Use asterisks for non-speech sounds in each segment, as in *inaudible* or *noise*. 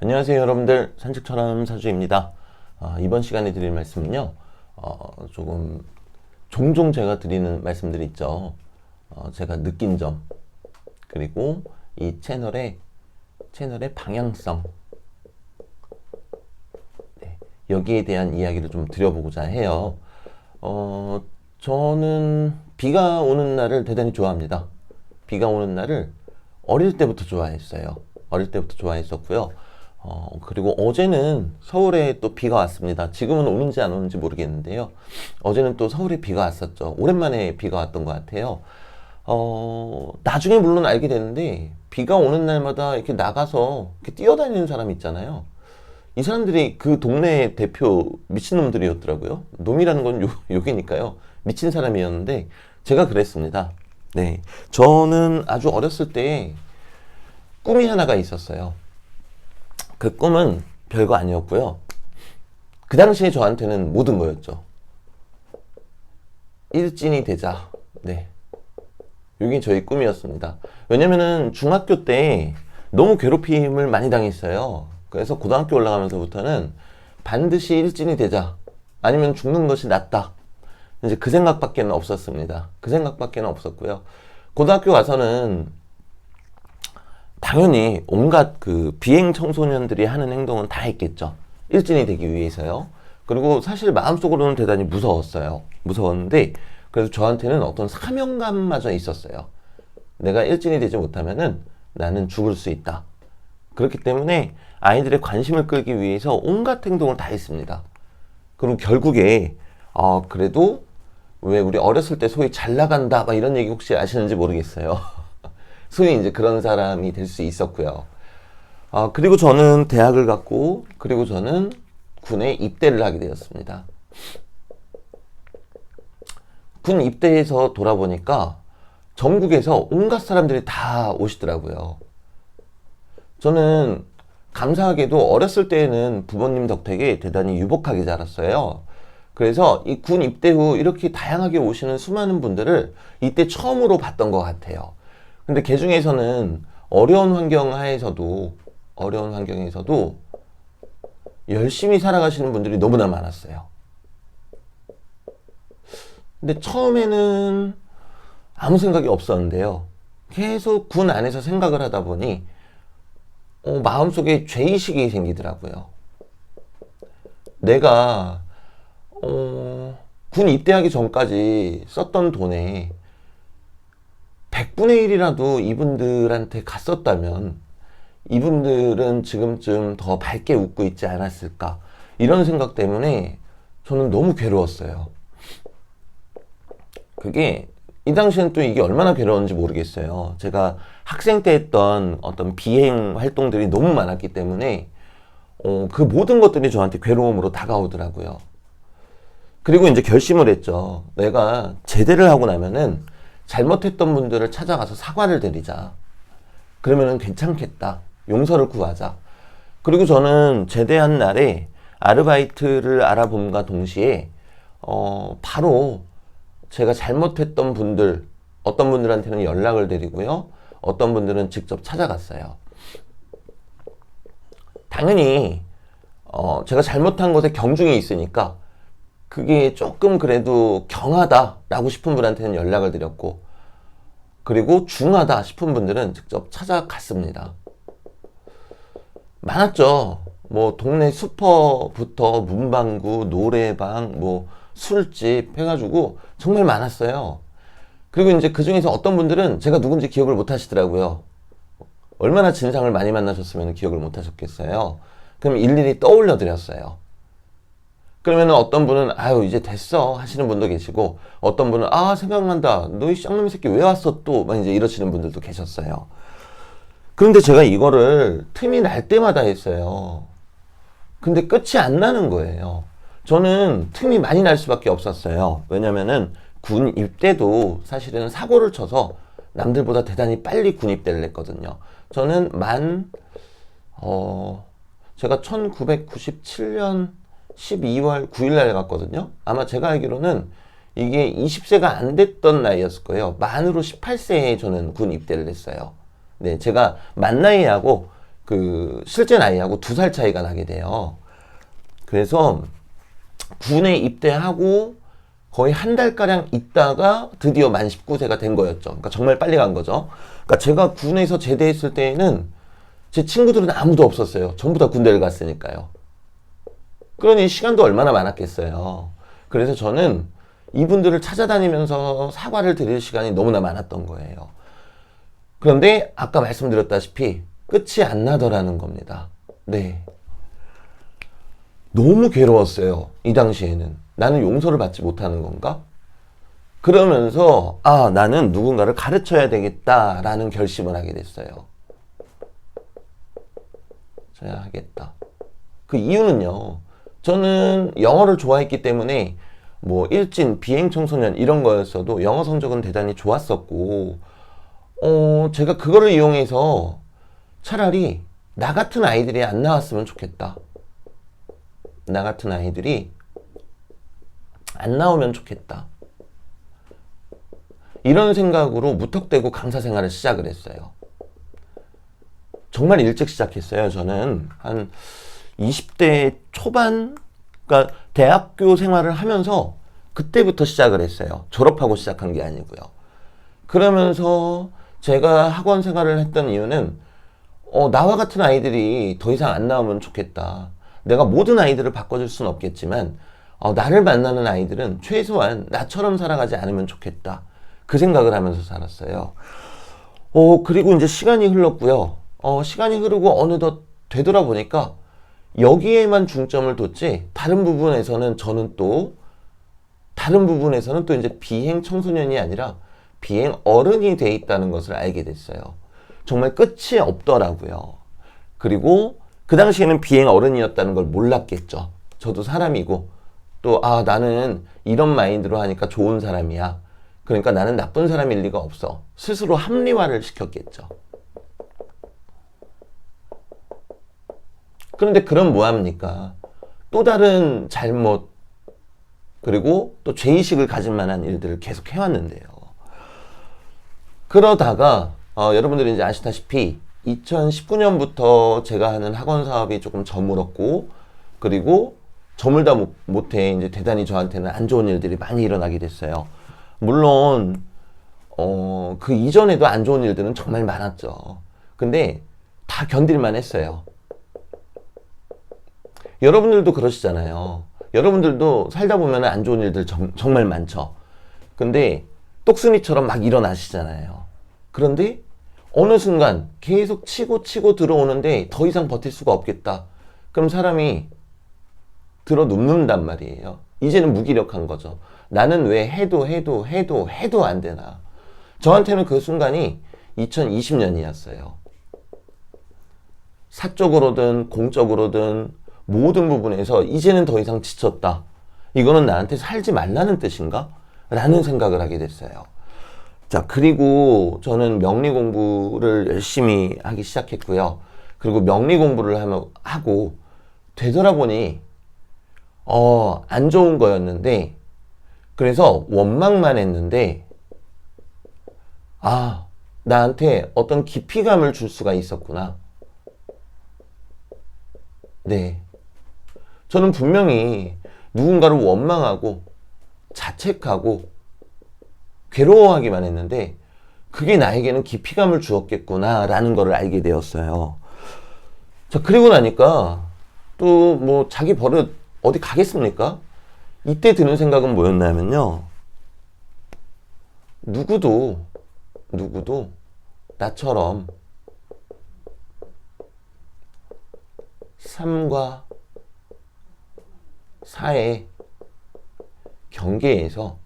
안녕하세요 여러분들. 산책처럼 사주입니다. 아, 이번 시간에 드릴 말씀은요 어, 조금 종종 제가 드리는 말씀들이 있죠. 어, 제가 느낀 점 그리고 이 채널의 채널의 방향성. 네, 여기에 대한 이야기를 좀 드려보고자 해요. 어, 저는 비가 오는 날을 대단히 좋아합니다. 비가 오는 날을 어릴 때부터 좋아했어요. 어릴 때부터 좋아했었고요 어, 그리고 어제는 서울에 또 비가 왔습니다. 지금은 오는지 안 오는지 모르겠는데요. 어제는 또 서울에 비가 왔었죠. 오랜만에 비가 왔던 것 같아요. 어, 나중에 물론 알게 됐는데, 비가 오는 날마다 이렇게 나가서 이렇게 뛰어다니는 사람 있잖아요. 이 사람들이 그 동네 대표 미친놈들이었더라고요. 놈이라는 건 욕, 욕이니까요. 미친 사람이었는데, 제가 그랬습니다. 네. 저는 아주 어렸을 때 꿈이 하나가 있었어요. 그 꿈은 별거 아니었고요. 그 당시에 저한테는 모든 거였죠. 일진이 되자. 네. 이게 저희 꿈이었습니다. 왜냐면은 중학교 때 너무 괴롭힘을 많이 당했어요. 그래서 고등학교 올라가면서부터는 반드시 일진이 되자. 아니면 죽는 것이 낫다. 이제 그 생각밖에 없었습니다. 그 생각밖에 없었고요. 고등학교 가서는 당연히 온갖 그 비행 청소년들이 하는 행동은 다 했겠죠. 일진이 되기 위해서요. 그리고 사실 마음속으로는 대단히 무서웠어요. 무서웠는데 그래서 저한테는 어떤 사명감마저 있었어요. 내가 일진이 되지 못하면은 나는 죽을 수 있다. 그렇기 때문에 아이들의 관심을 끌기 위해서 온갖 행동을 다 했습니다. 그리고 결국에 어 그래도 왜 우리 어렸을 때 소위 잘 나간다 막 이런 얘기 혹시 아시는지 모르겠어요. *laughs* 소위 이제 그런 사람이 될 수 있었고요. 아, 그리고 저는 대학을 갔고, 그리고 저는 군에 입대를 하게 되었습니다. 군 입대해서 돌아보니까 전국에서 온갖 사람들이 다 오시더라고요. 저는 감사하게도 어렸을 때에는 부모님 덕택에 대단히 유복하게 자랐어요. 그래서 이 군 입대 후 이렇게 다양하게 오시는 수많은 분들을 이때 처음으로 봤던 것 같아요. 근데 개 중에서는 어려운 환경 하에서도 어려운 환경에서도 열심히 살아가시는 분들이 너무나 많았어요. 근데 처음에는 아무 생각이 없었는데요. 계속 군 안에서 생각을 하다 보니 어, 마음속에 죄의식이 생기더라고요. 내가 어, 군 입대하기 전까지 썼던 돈에 100분의 1이라도 이분들한테 갔었다면 이분들은 지금쯤 더 밝게 웃고 있지 않았을까 이런 생각 때문에 저는 너무 괴로웠어요. 그게 이 당시엔 또 이게 얼마나 괴로웠는지 모르겠어요. 제가 학생 때 했던 어떤 비행 활동들이 너무 많았기 때문에 어, 그 모든 것들이 저한테 괴로움으로 다가오더라고요. 그리고 이제 결심을 했죠. 내가 제대를 하고 나면은 잘못했던 분들을 찾아가서 사과를 드리자. 그러면은 괜찮겠다. 용서를 구하자. 그리고 저는 제대한 날에 아르바이트를 알아봄과 동시에 어 바로 제가 잘못했던 분들 어떤 분들한테는 연락을 드리고요. 어떤 분들은 직접 찾아갔어요. 당연히 어 제가 잘못한 것에 경중이 있으니까 그게 조금 그래도 경하다라고 싶은 분한테는 연락을 드렸고, 그리고 중하다 싶은 분들은 직접 찾아갔습니다. 많았죠. 뭐, 동네 슈퍼부터 문방구, 노래방, 뭐, 술집 해가지고 정말 많았어요. 그리고 이제 그 중에서 어떤 분들은 제가 누군지 기억을 못 하시더라고요. 얼마나 진상을 많이 만나셨으면 기억을 못 하셨겠어요. 그럼 일일이 떠올려 드렸어요. 그러면 어떤 분은 아유 이제 됐어 하시는 분도 계시고 어떤 분은 아 생각난다 너 이 쌍놈의 새끼 왜 왔어 또 막 이제 이러시는 분들도 계셨어요. 그런데 제가 이거를 틈이 날 때마다 했어요. 근데 끝이 안 나는 거예요. 저는 틈이 많이 날 수밖에 없었어요. 왜냐면은 군 입대도 사실은 사고를 쳐서 남들보다 대단히 빨리 군 입대를 했거든요. 저는 만, 어, 제가 1997년 12월 9일 날 갔거든요. 아마 제가 알기로는 이게 20세가 안 됐던 나이였을 거예요. 만으로 18세에 저는 군 입대를 했어요. 네, 제가 만 나이하고 그 실제 나이하고 두 살 차이가 나게 돼요. 그래서 군에 입대하고 거의 한 달가량 있다가 드디어 만 19세가 된 거였죠. 그러니까 정말 빨리 간 거죠. 그러니까 제가 군에서 제대했을 때에는 제 친구들은 아무도 없었어요. 전부 다 군대를 갔으니까요. 그러니 시간도 얼마나 많았겠어요. 그래서 저는 이분들을 찾아다니면서 사과를 드릴 시간이 너무나 많았던 거예요. 그런데 아까 말씀드렸다시피 끝이 안 나더라는 겁니다. 네. 너무 괴로웠어요. 이 당시에는. 나는 용서를 받지 못하는 건가? 그러면서, 아, 나는 누군가를 가르쳐야 되겠다라는 결심을 하게 됐어요. 저야 하겠다. 그 이유는요. 저는 영어를 좋아했기 때문에 뭐 일진, 비행 청소년 이런 거였어도 영어 성적은 대단히 좋았었고, 어, 제가 그거를 이용해서 차라리 나 같은 아이들이 안 나왔으면 좋겠다. 나 같은 아이들이 안 나오면 좋겠다. 이런 생각으로 무턱대고 강사 생활을 시작을 했어요. 정말 일찍 시작했어요. 저는 한 20대 초반, 그러니까 대학교 생활을 하면서 그때부터 시작을 했어요. 졸업하고 시작한 게 아니고요. 그러면서 제가 학원 생활을 했던 이유는 어, 나와 같은 아이들이 더 이상 안 나오면 좋겠다. 내가 모든 아이들을 바꿔줄 수는 없겠지만 어, 나를 만나는 아이들은 최소한 나처럼 살아가지 않으면 좋겠다. 그 생각을 하면서 살았어요. 어, 그리고 이제 시간이 흘렀고요. 어, 시간이 흐르고 어느덧 되돌아보니까 여기에만 중점을 뒀지 다른 부분에서는 저는 또 다른 부분에서는 또 이제 비행 청소년이 아니라 비행 어른이 돼 있다는 것을 알게 됐어요. 정말 끝이 없더라고요. 그리고 그 당시에는 비행 어른이었다는 걸 몰랐겠죠. 저도 사람이고 또 아 나는 이런 마인드로 하니까 좋은 사람이야. 그러니까 나는 나쁜 사람일 리가 없어. 스스로 합리화를 시켰겠죠. 그런데 그럼 뭐합니까? 또 다른 잘못, 그리고 또 죄의식을 가질 만한 일들을 계속 해왔는데요. 그러다가, 어, 여러분들이 이제 아시다시피 2019년부터 제가 하는 학원 사업이 조금 저물었고, 그리고 저물다 못- 못해 이제 대단히 저한테는 안 좋은 일들이 많이 일어나게 됐어요. 물론, 어, 그 이전에도 안 좋은 일들은 정말 많았죠. 근데 다 견딜만 했어요. 여러분들도 그러시잖아요. 여러분들도 살다 보면 안 좋은 일들 정, 정말 많죠. 근데 똑순이처럼 막 일어나시잖아요. 그런데 어느 순간 계속 치고 치고 들어오는데 더 이상 버틸 수가 없겠다. 그럼 사람이 들어 눕는단 말이에요. 이제는 무기력한 거죠. 나는 왜 해도 해도 해도 해도 안 되나. 저한테는 그 순간이 2020년이었어요. 사적으로든 공적으로든 모든 부분에서 이제는 더 이상 지쳤다. 이거는 나한테 살지 말라는 뜻인가? 라는 생각을 하게 됐어요. 자, 그리고 저는 명리 공부를 열심히 하기 시작했고요. 그리고 명리 공부를 하며, 하고 되돌아보니, 어, 안 좋은 거였는데, 그래서 원망만 했는데, 아, 나한테 어떤 깊이감을 줄 수가 있었구나. 네. 저는 분명히 누군가를 원망하고 자책하고 괴로워하기만 했는데 그게 나에게는 깊이감을 주었겠구나라는 것을 알게 되었어요. 자, 그리고 나니까 또 뭐 자기 버릇 어디 가겠습니까? 이때 드는 생각은 뭐였냐면요. 누구도, 누구도 나처럼 삶과 사의 경계에서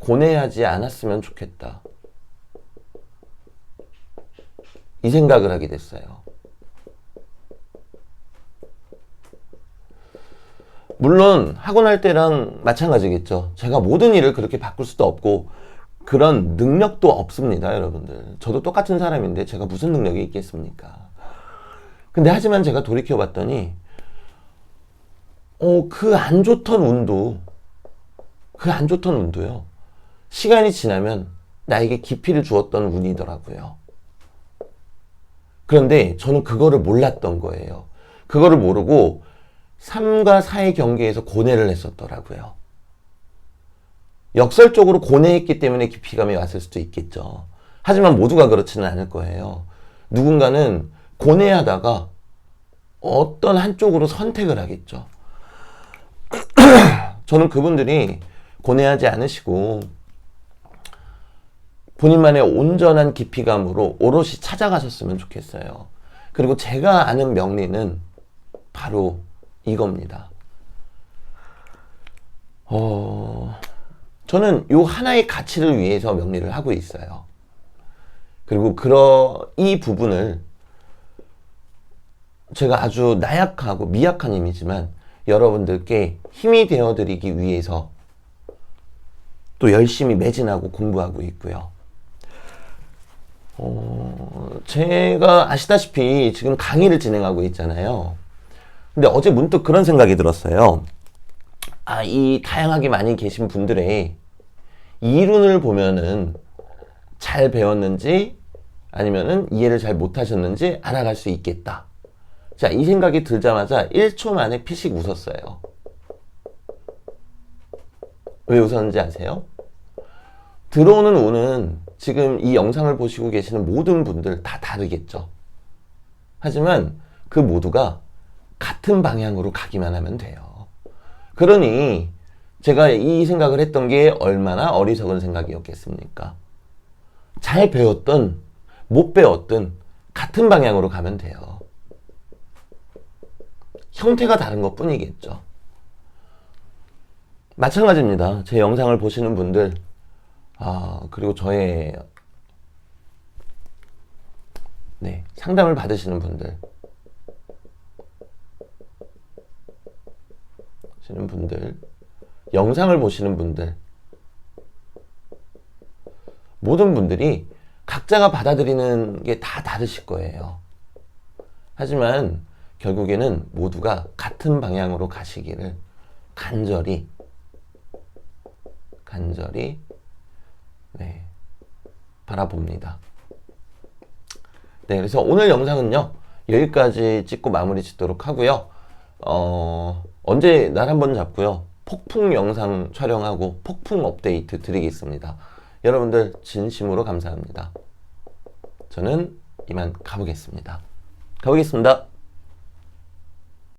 고뇌하지 않았으면 좋겠다. 이 생각을 하게 됐어요. 물론 학원 할 때랑 마찬가지겠죠. 제가 모든 일을 그렇게 바꿀 수도 없고 그런 능력도 없습니다, 여러분들. 저도 똑같은 사람인데 제가 무슨 능력이 있겠습니까? 근데 하지만 제가 돌이켜 봤더니 어, 그 안 좋던 운도 그 안 좋던 운도요. 시간이 지나면 나에게 깊이를 주었던 운이더라고요. 그런데 저는 그거를 몰랐던 거예요. 그거를 모르고 3과 4의 경계에서 고뇌를 했었더라고요. 역설적으로 고뇌했기 때문에 깊이감이 왔을 수도 있겠죠. 하지만 모두가 그렇지는 않을 거예요. 누군가는 고뇌하다가 어떤 한쪽으로 선택을 하겠죠. *clears throat* 저는 그분들이 고뇌하지 않으시고 본인만의 온전한 깊이감으로 오롯이 찾아가셨으면 좋겠어요. 그리고 제가 아는 명리는 바로 이겁니다. 어, 저는 요 하나의 가치를 위해서 명리를 하고 있어요. 그리고 그러, 이 부분을 제가 아주 나약하고 미약한 힘이지만 여러분들께 힘이 되어드리기 위해서 또 열심히 매진하고 공부하고 있고요. 어, 제가 아시다시피 지금 강의를 진행하고 있잖아요. 근데 어제 문득 그런 생각이 들었어요. 아, 이 다양하게 많이 계신 분들의 이론을 보면은 잘 배웠는지 아니면은 이해를 잘 못하셨는지 알아갈 수 있겠다. 자, 이 생각이 들자마자 1초 만에 피식 웃었어요. 왜 웃었는지 아세요? 들어오는 운은 지금 이 영상을 보시고 계시는 모든 분들 다 다르겠죠. 하지만 그 모두가 같은 방향으로 가기만 하면 돼요. 그러니 제가 이 생각을 했던 게 얼마나 어리석은 생각이었겠습니까? 잘 배웠든 못 배웠든 같은 방향으로 가면 돼요. 형태가 다른 것 뿐이겠죠. 마찬가지입니다. 제 영상을 보시는 분들, 아, 그리고 저의, 네, 상담을 받으시는 분들, 보시는 분들, 영상을 보시는 분들, 모든 분들이 각자가 받아들이는 게 다 다르실 거예요. 하지만 결국에는 모두가 같은 방향으로 가시기를 간절히 간절히 네, 바라봅니다. 네, 그래서 오늘 영상은요 여기까지 찍고 마무리 짓도록 하고요. 어, 언제 날 한번 잡고요. 폭풍 영상 촬영하고 폭풍 업데이트 드리겠습니다. 여러분들 진심으로 감사합니다. 저는 이만 가보겠습니다. 가보겠습니다.